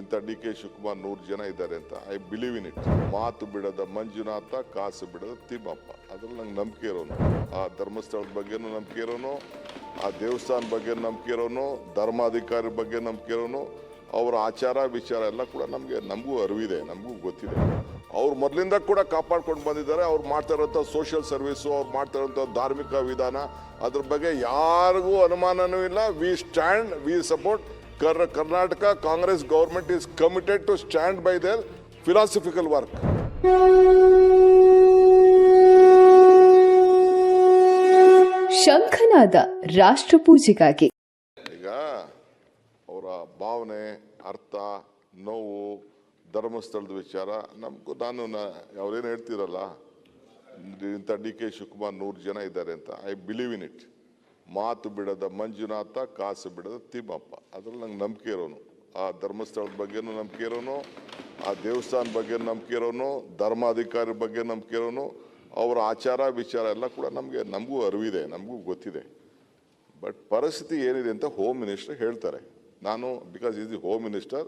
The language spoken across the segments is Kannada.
ಇಂಥ ಡಿ ಕೆ ಶಿವಕುಮಾರ್ ನೂರು ಜನ ಇದ್ದಾರೆ ಅಂತ ಐ ಬಿಲೀವ್ ಇನ್ ಇಟ್. ಮಾತು ಬಿಡದ ಮಂಜುನಾಥ, ಕಾಸು ಬಿಡದ ತಿಮ್ಮಪ್ಪ. ಅದ್ರಲ್ಲಿ ನಂಗೆ ನಂಬಿಕೆ ಇರೋನು. ಆ ಧರ್ಮಸ್ಥಳದ ಬಗ್ಗೆನೂ ನಂಬಿಕೆ ಇರೋನು, ಆ ದೇವಸ್ಥಾನ ಬಗ್ಗೆ ನಂಬಿಕೆ ಇರೋನು, ಧರ್ಮಾಧಿಕಾರಿ ಬಗ್ಗೆ ನಂಬಿಕೆ ಇರೋನು, ಅವರ ಆಚಾರ ವಿಚಾರ ಎಲ್ಲ ಕೂಡ ನಮಗೆ, ನಮಗೂ ಅರಿವಿದೆ, ನಮಗೂ ಗೊತ್ತಿದೆ. ಅವ್ರು ಮೊದಲಿಂದ ಕೂಡ ಕಾಪಾಡ್ಕೊಂಡು ಬಂದಿದ್ದಾರೆ. ಅವ್ರು ಮಾಡ್ತಾ ಇರೋಂಥ ಸೋಷಿಯಲ್ ಸರ್ವಿಸು ಅವ್ರು ಮಾಡ್ತಾ ಇರೋಂಥ ಧಾರ್ಮಿಕ ವಿಧಾನ, ಅದ್ರ ಬಗ್ಗೆ ಯಾರಿಗೂ ಅನುಮಾನನೂ ಇಲ್ಲ. ವಿ ಸ್ಟ್ಯಾಂಡ್ ವಿ ಸಪೋರ್ಟ್ ಕರ್ Karnataka Congress government is committed to stand by their philosophical work ಶಂಖನಾದ ರಾಷ್ಟ್ರಪೂಜೆಗಾಗಿ. ಈಗ ಅವರ ಭಾವನೆ ಅರ್ಥ ನೋವು ಧರ್ಮಸ್ಥಳದ ವಿಚಾರ ನಮಗೂ ನಾನು ಅವ್ರೇನು ಹೇಳ್ತಿರಲ್ಲ. ಇಂಥ ಡಿ ಕೆ ಶಿವಕುಮಾರ್ ನೂರು ಜನ ಇದ್ದಾರೆ ಅಂತ. ಐ ಬಿಲೀವ್ ಇನ್ ಇಟ್ ಮಾತು ಬಿಡದ ಮಂಜುನಾಥ, ಕಾಸು ಬಿಡದ ತಿಮ್ಮಪ್ಪ. ಅದ್ರಲ್ಲಿ ನಂಗೆ ನಂಬಿಕೆ ಇರೋನು. ಆ ಧರ್ಮಸ್ಥಳದ ಬಗ್ಗೆನೂ ನಂಬಿಕೆ ಇರೋನು, ಆ ದೇವಸ್ಥಾನ ಬಗ್ಗೆ ನಂಬಿಕೆ ಇರೋನು, ಧರ್ಮಾಧಿಕಾರಿ ಬಗ್ಗೆ ನಂಬಿಕೆ ಇರೋನು, ಅವರ ಆಚಾರ ವಿಚಾರ ಎಲ್ಲ ಕೂಡ ನಮಗೆ, ನಮಗೂ ಅರಿವಿದೆ, ನಮಗೂ ಗೊತ್ತಿದೆ. ಬಟ್ ಪರಿಸ್ಥಿತಿ ಏನಿದೆ ಅಂತ ಹೋಮ್ ಮಿನಿಸ್ಟರ್ ಹೇಳ್ತಾರೆ. ನಾನು because is the home minister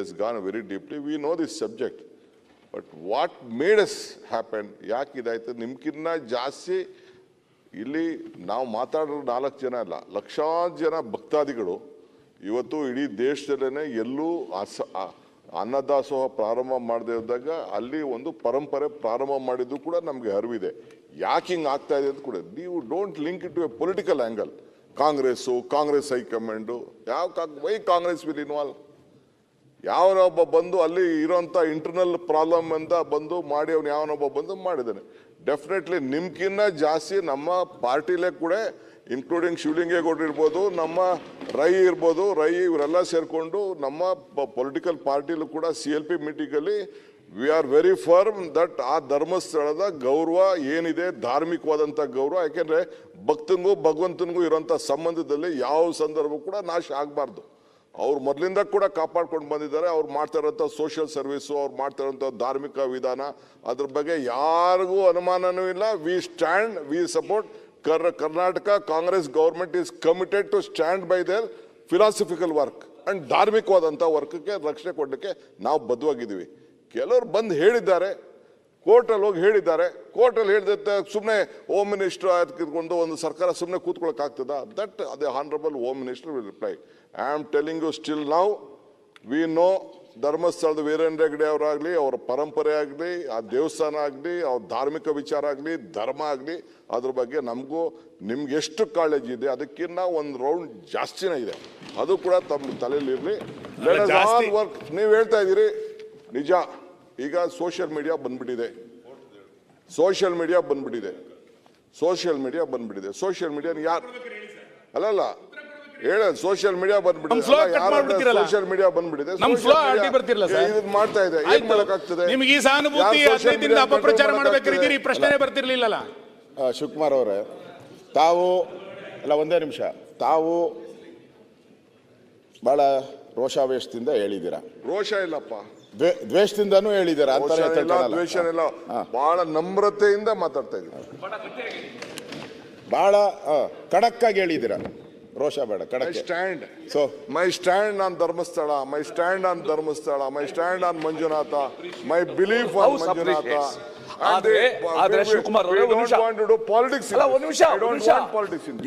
has gone very deeply we know this subject but what made as happen ಯಾಕೆ ಇದಾಯ್ತು ನಿಮ್ಗಿನ್ನ ಜಾಸ್ತಿ ಇಲ್ಲಿ ನಾವು ಮಾತಾಡೋ ನಾಲ್ಕು ಜನ ಅಲ್ಲ, ಲಕ್ಷಾಂತರ ಜನ ಭಕ್ತಾದಿಗಳು ಇವತ್ತು ಇಡೀ ದೇಶದಲ್ಲೇ ಎಲ್ಲೂ ಅಸ ಅನ್ನದಾಸೋಹ ಪ್ರಾರಂಭ ಮಾಡದೇ ಇದ್ದಾಗ ಅಲ್ಲಿ ಒಂದು ಪರಂಪರೆ ಪ್ರಾರಂಭ ಮಾಡಿದ್ದು ಕೂಡ ನಮಗೆ ಅರಿವಿದೆ. ಯಾಕೆ ಹಿಂಗೆ ಆಗ್ತಾ ಇದೆ ಅಂತ ಕೂಡ ನೀವು don't link it to a political angle Congress, Congress high command, ಯಾವ ವೈ ಕಾಂಗ್ರೆಸ್ ವಿಲ್ ಇನ್ವಾಲ್ವ್ ಯಾವನೊಬ್ಬ ಬಂದು ಅಲ್ಲಿ ಇರೋಂಥ ಇಂಟರ್ನಲ್ ಪ್ರಾಬ್ಲಮ್ ಅಂತ ಬಂದು ಮಾಡಿ ಅವ್ನು ಯಾವನೊಬ್ಬ ಬಂದು ಮಾಡಿದ್ದಾನೆ. ಡೆಫಿನೆಟ್ಲಿ ನಿಮ್ಗಿನ್ನ ಜಾಸ್ತಿ ನಮ್ಮ ಪಾರ್ಟಿಲೇ ಕೂಡ ಇನ್ಕ್ಲೂಡಿಂಗ್ ಶಿವಲಿಂಗೇಗೌಡ ಇರ್ಬೋದು, ನಮ್ಮ ರೈ ಇರ್ಬೋದು, ರೈ ಇವರೆಲ್ಲ ಸೇರಿಕೊಂಡು ನಮ್ಮ ಪೊಲಿಟಿಕಲ್ ಪಾರ್ಟಿಲೂ ಕೂಡ C L P ಮೀಟಿಂಗಲ್ಲಿ we are very firm that ಆ ಧರ್ಮಸ್ಥಳದ ಗೌರವ ಏನಿದೆ ಧಾರ್ಮಿಕವಾದಂಥ ಗೌರವ, ಯಾಕೆಂದರೆ ಭಕ್ತನಿಗೂ ಭಗವಂತನಿಗೂ ಇರೋಂಥ ಸಂಬಂಧದಲ್ಲಿ ಯಾವ ಸಂದರ್ಭ ಕೂಡ ನಾಶ ಆಗಬಾರ್ದು. ಅವ್ರು ಮೊದಲಿಂದ ಕೂಡ ಕಾಪಾಡ್ಕೊಂಡು ಬಂದಿದ್ದಾರೆ. ಅವ್ರು ಮಾಡ್ತಾ ಇರೋಂಥ ಸೋಷಿಯಲ್ ಸರ್ವಿಸು ಅವ್ರು ಮಾಡ್ತಾ ಇರೋಂಥ ಧಾರ್ಮಿಕ ವಿಧಾನ, ಅದ್ರ ಬಗ್ಗೆ ಯಾರಿಗೂ ಅನುಮಾನನೂ ಇಲ್ಲ. ವಿ ಸ್ಟ್ಯಾಂಡ್ ವಿ ಸಪೋರ್ಟ್ ಕರ್, Karnataka Congress government is committed to stand by their philosophical work and ಧಾರ್ಮಿಕವಾದಂಥ ವರ್ಕಕ್ಕೆ ರಕ್ಷಣೆ ಕೊಡಲಿಕ್ಕೆ ನಾವು ಬದ್ಧವಾಗಿದ್ದೀವಿ. ಕೆಲವರು ಬಂದು ಹೇಳಿದ್ದಾರೆ ಕೋರ್ಟಲ್ಲಿ ಹೋಗಿ ಹೇಳಿದ್ದಾರೆ. ಕೋರ್ಟಲ್ಲಿ ಹೇಳಿದ ಸುಮ್ಮನೆ ಹೋಮ್ ಮಿನಿಸ್ಟರ್ ಕಿತ್ಕೊಂಡು ಒಂದು ಸರ್ಕಾರ ಸುಮ್ಮನೆ ಕೂತ್ಕೊಳ್ಳೋಕೆ ಆಗ್ತದ? ದಟ್ ಅದೇ honourable home minister will reply I am telling you still now we know ಧರ್ಮಸ್ಥಳದ ವೀರೇಂದ್ರ ಹೆಗ್ಡೆ ಅವರಾಗಲಿ ಅವರ ಪರಂಪರೆ ಆಗಲಿ ಆ ದೇವಸ್ಥಾನ ಆಗಲಿ ಅವ್ರ ಧಾರ್ಮಿಕ ವಿಚಾರ ಆಗಲಿ ಧರ್ಮ ಆಗಲಿ ಅದ್ರ ಬಗ್ಗೆ ನಮಗೂ ನಿಮ್ಗೆ ಎಷ್ಟು ಕಾಳಜಿ ಇದೆ ಅದಕ್ಕಿಂತ ಒಂದು ರೌಂಡ್ ಜಾಸ್ತಿನೇ ಇದೆ. ಅದು ಕೂಡ ತಮ್ಮ ತಲೆಯಲ್ಲಿ ಇರಲಿ. ವರ್ಕ್ ನೀವು ಹೇಳ್ತಾ ಇದ್ದೀರಿ ನಿಜ. ಈಗ ಸೋಷಿಯಲ್ ಮೀಡಿಯಾ ಬಂದ್ಬಿಟ್ಟಿದೆ. ಸೋಷಿಯಲ್ ಮೀಡಿಯಾ ಬಂದ್ಬಿಟ್ಟಿದೆ. ಸೋಷಿಯಲ್ ಮೀಡಿಯಾ ಬಂದ್ಬಿಟ್ಟಿದೆ. ಸೋಷಿಯಲ್ ಮೀಡಿಯಾ ಯಾರು ಅಲ್ಲಲ್ಲ. ಹೇಳ ಸೋಷಿಯಲ್ ಮೀಡಿಯಾ ಬಂದ್ಬಿಟ್ಟಿದೆ. ಸೋಷಿಯಲ್ ಮೀಡಿಯಾ ಬಂದ್ಬಿಟ್ಟಿದೆ. ಇದನ್ನ ಮಾಡ್ತಾ ಇದೆ. ಏನ್. ಮಾಡಕ್ಕಾಗ್ತದೆ? ನಿಮ್ಗೆ ಈ ಸಹಾನುಭೂತಿ ಹದಿನೈದಿಂದ ಅಪಪ್ರಚಾರ ಮಾಡ್ಬೇಕಾದ್ರೆ ಈ? ಪ್ರಶ್ನೆ ಬರ್ತಿರ್ಲಿಲ್ಲಲ್ಲ. ಶಿವಕುಮಾರ್ ಅವರೇ ತಾವು ಅಲ್ಲ ಒಂದೇ ನಿಮಿಷ. ತಾವು ಬಹಳ ರೋಷಾವೇಶದಿಂದ ಹೇಳಿದ್ದೀರಾ? ರೋಷ ಇಲ್ಲಪ್ಪ. ದ್ವೇ- ದ್ವೇಷದಿಂದನೂ ಹೇಳಿದ್ದೀರಾ ರೋಷ ಇಲ್ಲ ತಿಳ್ಕೊಳ್ಳಲ್ಲ. ದ್ವೇಷ ಇಲ್ಲ. ಬಹಳ ನಮ್ರತೆಯಿಂದ ಮಾತಾಡ್ತಾ ಇದ್ದೀನಿ. ಬಹಳ ಆ, ಖಡಕ್ಕಾಗಿ ಹೇಳಿದ್ದೀರಾ. ರೋಷ ಬೇಡ ಕಡಕ್ ಖಡಕ್ stand. So my stand on Dharmasthala my stand on Dharmasthala my stand on Manjunatha my belief on House Manjunatha. Appreciates. ಆದ್ರೆ- ಆದ್ರೆ ಶಿವಕುಮಾರ್ ಅವರೇ, ಒಂದ್ ನಿಮಿಷ. ಪಾಲಿಟಿಕ್ಸ್ ಅಲ್ಲ, ಒಂದ್ ನಿಮಿಷ, ಒಂದ್ ನಿಮಿಷ. ಪಾಲಿಟಿಕ್ಸ್